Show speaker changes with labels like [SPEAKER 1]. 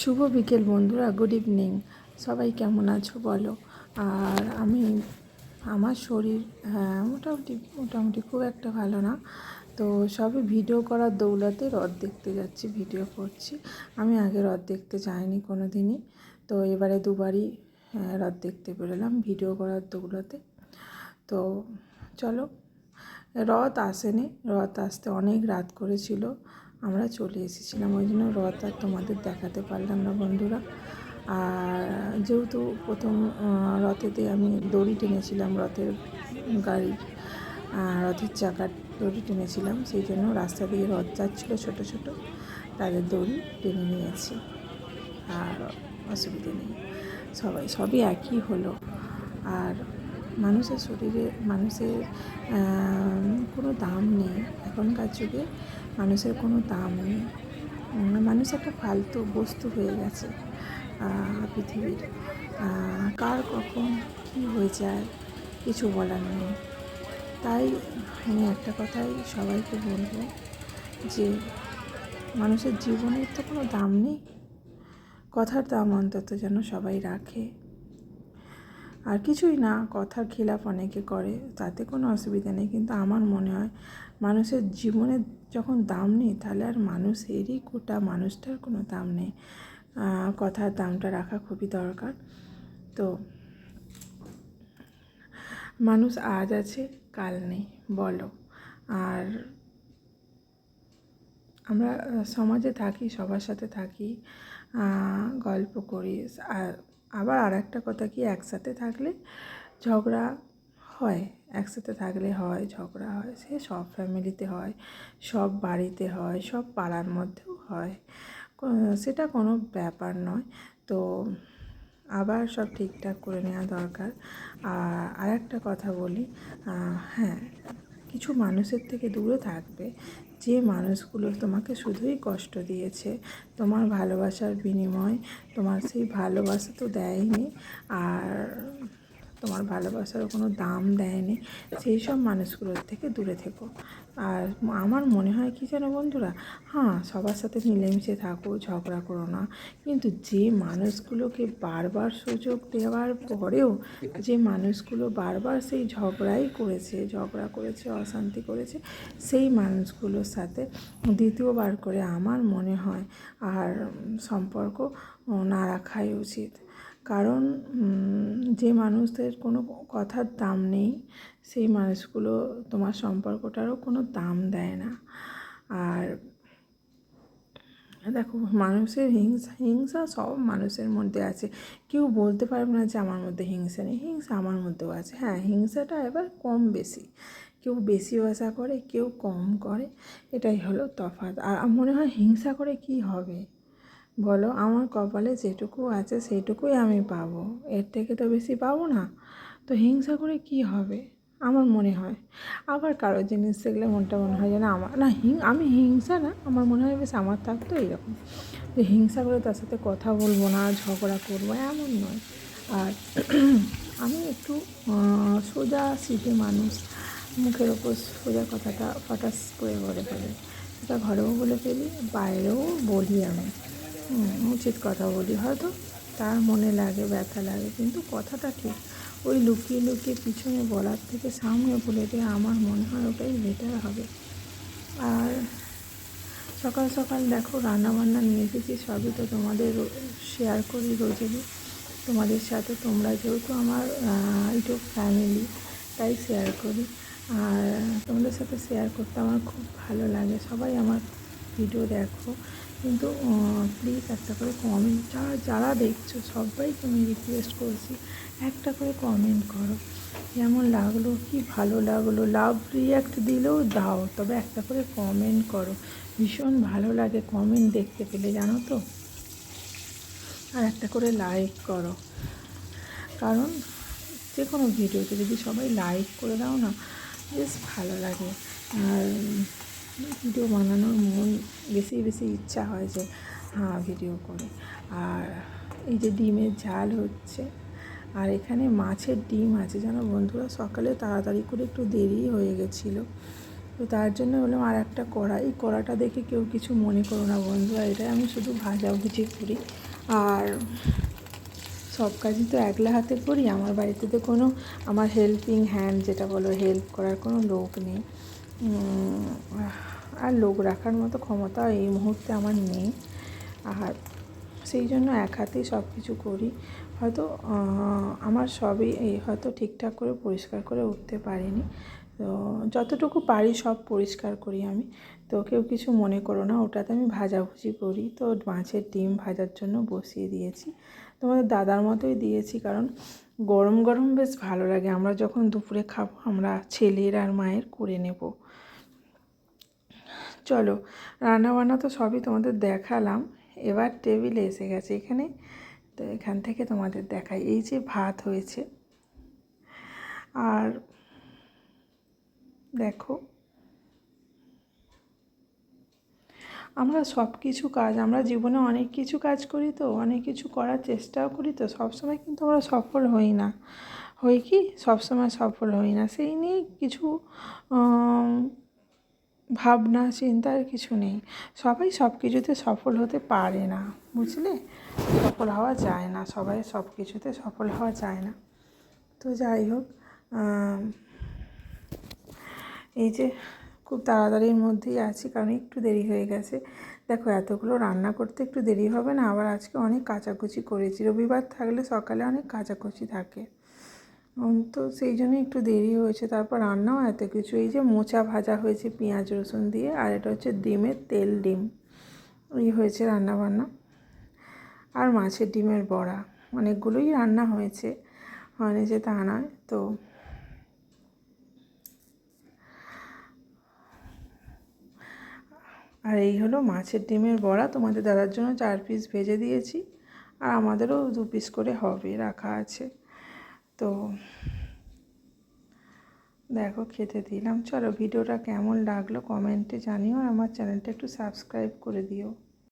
[SPEAKER 1] শুভ বিকেল বন্ধুরা good evening সবাই কেমন আছো বলো? আর আমি আমার শরীর হ্যাঁ মোটামুটি মোটামুটি খুব একটা ভালো না। তো সবে ভিডিও করার দৌলতে রথ দেখতে যাচ্ছি ভিডিও করছি। আমি আগে রথ দেখতে যাইনি কোনো দিনই তো এবারে দুবারই হ্যাঁ, রথ দেখতে বেরোলাম ভিডিও করার দৌলতে। তো চলো রথ আসেনি। রথ আসতে অনেক রাত করেছিল। আমরা চলে এসেছিলাম। ওই জন্য রথ আর তোমাদের দেখাতে পারলাম না বন্ধুরা। আর যেহেতু প্রথম রথেতে আমি দড়ি টেনেছিলাম, রথের গাড়ির রথের চাকার দড়ি টেনেছিলাম। সেই জন্য রাস্তা দিয়ে রথ যাচ্ছিল ছোটো ছোটো, তাদের দড়ি টেনে নিয়েছি। আর অসুবিধে নেই, সবাই, সবই একই হলো। আর মানুষের শরীরে, মানুষের কোনো দাম নেই। এখনকার যুগে মানুষের কোনো দাম নেই। মানুষ একটা ফালতু বস্তু হয়ে গেছে পৃথিবীর। কার কখন কী হয়ে যায় কিছু বলার নেই। তাই আমি একটা কথাই সবাইকে বলব যে, মানুষের জীবনের তো কোনো দাম নেই। কথার দাম অন্তত যেন সবাই রাখে। আর কিছুই না, কথার খিলাফ অনেকে করে, তাতে কোনো অসুবিধা নেই। কিন্তু আমার মনে হয় মানুষের জীবনের যখন দাম নেই, তাহলে আর মানুষেরই গোটা মানুষটার কোনো দাম নেই। কথার দামটা রাখা খুবই দরকার। তো মানুষ আজ আছে, কাল নেই, বলো। আর আমরা সমাজে থাকি, সবার সাথে থাকি গল্প করি আর আবার আর একটা কথা কি, একসাথে থাকলে ঝগড়া হয়, একসাথে থাকলে হয়, ঝগড়া হয়, সে সব ফ্যামিলিতে হয়, সব বাড়িতে হয়, সব পাড়ার মধ্যেও হয়। সেটা কোনো ব্যাপার নয়। তো আবার সব ঠিকঠাক করে নেওয়া দরকার। আর একটা কথা বলি হ্যাঁ কিছু মানুষের থেকে দূরে থাকবে যে মানুষগুলো তোমাকে শুধুই কষ্ট দিয়েছে, তোমার ভালোবাসার বিনিময়, তোমার সেই ভালোবাসা তো দেয়নি, আর তোমার ভালোবাসার কোনো দাম দেয়নি, সেই সব মানুষগুলোর থেকে দূরে থেকো। আর আমার মনে হয় কি যেন বন্ধুরা? হ্যাঁ সবার সাথে মিলেমিশে থাকো, ঝগড়া করো না। কিন্তু যে মানুষগুলোকে বারবার সুযোগ দেওয়ার পরেও যে মানুষগুলো বারবার সেই ঝগড়াই করেছে, ঝগড়া করেছে, অশান্তি করেছে, সেই মানুষগুলোর সাথে দ্বিতীয়বার করে আমার মনে হয় আর সম্পর্ক না রাখাই উচিত। কারণ যে মানুষদের কোনো কথার দাম নেই, সেই মানুষগুলো তোমার সম্পর্কটারও কোনো দাম দেয় না। আর দেখো, মানুষের হিংসা হিংসা সব মানুষের মধ্যে আছে। কেউ বলতে পারবে না যে আমার মধ্যে হিংসা নেই, হিংসা আমার মধ্যেও আছে। হ্যাঁ হিংসাটা এবার কম বেশি। কেউ বেশি ভাষা করে, কেউ কম করে, এটাই হলো তফাৎ। আর মনে হয় হিংসা করে কি হবে? বলো, আমার কপালে যেটুকু আছে সেইটুকুই আমি পাবো। এর থেকে তো বেশি পাবো না। তো হিংসা করে কি হবে? আমার মনে হয়। আবার কারও জিনিস দেখলে মনটা মনে হয় যেন আমার, না, হিং, আমি হিংসা না, আমার মনে হয় বেশ আমার থাকতো এইরকম যে হিংসা করে তার সাথে কথা বলব না, ঝগড়া করব, এমন নয়। আর আমি একটু সোজা সিধে মানুষ। মুখের ওপর সোজা কথাটা ফটাস করে বলে ফেলি। সেটা ঘরেও বলে ফেলি, বাইরেও বলি আমি। উচিত কথা বলি। হয়তো তার মনে লাগে, ব্যথা লাগে, কিন্তু কথাটা ঠিক। ওই লুকিয়ে লুকিয়ে পিছনে বলার থেকে সামনে বলে দিয়ে আমার মনে হয় ওটাই বেটার হবে। আর সকাল সকাল দেখো রান্না বান্না নিয়ে এসেছি, সবই তো তোমাদের শেয়ার করি রোজেরই। তোমাদের সাথে তোমরা যেহেতু আমার ইউটিউব ফ্যামিলি তাই শেয়ার করি। আর তোমাদের সাথে শেয়ার করতে আমার খুব ভালো লাগে। সবাই আমার ভিডিও দেখো। কিন্তু প্লিজ একটা করে কমেন্ট যারা যারা দেখছ, সবাইকে আমি রিকোয়েস্ট করছি, একটা করে কমেন্ট করো। যেমন লাগল, কি ভালো লাগল লাভ রিয়াক্ট দিলেও দাও, তবে একটা করে কমেন্ট করো। ভীষণ ভালো লাগে কমেন্ট দেখতে পেলে, জানো তো? আর একটা করে লাইক করো। কারণ যে কোনো ভিডিওতে যদি সবাই লাইক করে দাও না, বেশ ভালো লাগে। আর ভিডিও বানানোর মন বেশি বেশি ইচ্ছা হয় যে হ্যাঁ ভিডিও করে। আর এই যে ডিমের ঝাল হচ্ছে, আর এখানে মাছের ডিম আছে। জানো বন্ধুরা, সকালে তাড়াতাড়ি করে একটু দেরি হয়ে গেছিল। তো তার জন্য বললাম আর একটা কড়া। এই কড়াটা দেখে কেউ কিছু মনে করো না বন্ধুরা এটা আমি শুধু ভাজাভুজি করি। আর সব কাজই তো একলা হাতে করি। আমার বাড়িতে তো কোনো, আমার হেল্পিং হ্যান্ড যেটা বলো হেল্প করার কোনো লোক নেই। আর লোক রাখার মতো ক্ষমতা এই মুহূর্তে আমার নেই। আর সেই জন্য এক হাতেই সব কিছু করি। হয়তো আমার সবই এই হয়তো ঠিকঠাক করে পরিষ্কার করে উঠতে পারিনি। তো যতটুকু পারি সব পরিষ্কার করি আমি। তো কেউ কিছু মনে করো না, ওটাতে আমি ভাজাভুজি করি। তো মাছের ডিম ভাজার জন্য বসিয়ে দিয়েছি। তোমাদের দাদার মতোই দিয়েছি, কারণ গরম গরম বেশ ভালো লাগে। আমরা যখন দুপুরে খাব, আমরা ছেলের আর মায়ের করে নেব। চলো রান্না বান্না তো সবই তোমাদের দেখালাম। এবার টেবিলে এসে গেছে এখানে। তো এখান থেকে তোমাদের দেখাই। এই যে ভাত হয়েছে। আর দেখো আমরা সব কিছু কাজ, আমরা জীবনে অনেক কিছু কাজ করি তো, অনেক কিছু করার চেষ্টাও করি তো সবসময় কিন্তু আমরা সফল হই না। হই কি? সবসময় সফল হই না। সেই নিয়ে কিছু ভাবনা, চিন্তার কিছু নেই। সবাই সব কিছুতে সফল হতে পারে না, বুঝলে? সফল হওয়া যায় না, সবাই সব কিছুতে সফল হওয়া যায় না। তো যাই হোক এই যে খুব তাড়াতাড়ির মধ্যেই আছি, কারণ একটু দেরি হয়ে গেছে। দেখো, এতগুলো রান্না করতে একটু দেরি হবে না, আবার আজকে অনেক কাচাকুচি করেছি। রবিবার থাকলে সকালে অনেক কাচাকুচি থাকে। তো সেই জন্য একটু দেরি হয়েছে। তারপর রান্নাও এত কিছু। এই যে মোচা ভাজা হয়েছে পেঁয়াজ, রসুন দিয়ে, আর এটা হচ্ছে ডিমের তেল ডিম। এই হয়েছে রান্না বান্না আর মাছের ডিমের বড়া। অনেকগুলোই রান্না হয়েছে। হয়েছে তা নয়, তো আর এই হলো মাছের ডিমের বড়া। তোমাদের দাদার জন্য চার পিস ভেজে দিয়েছি। আর আমাদেরও দু পিস করে হবে, রাখা আছে। তো দেখো, খেতে দিলাম। চলো, ভিডিওটা কেমন লাগল কমেন্টে জানিও আর আমার চ্যানেলটা একটু সাবস্ক্রাইব করে দিও।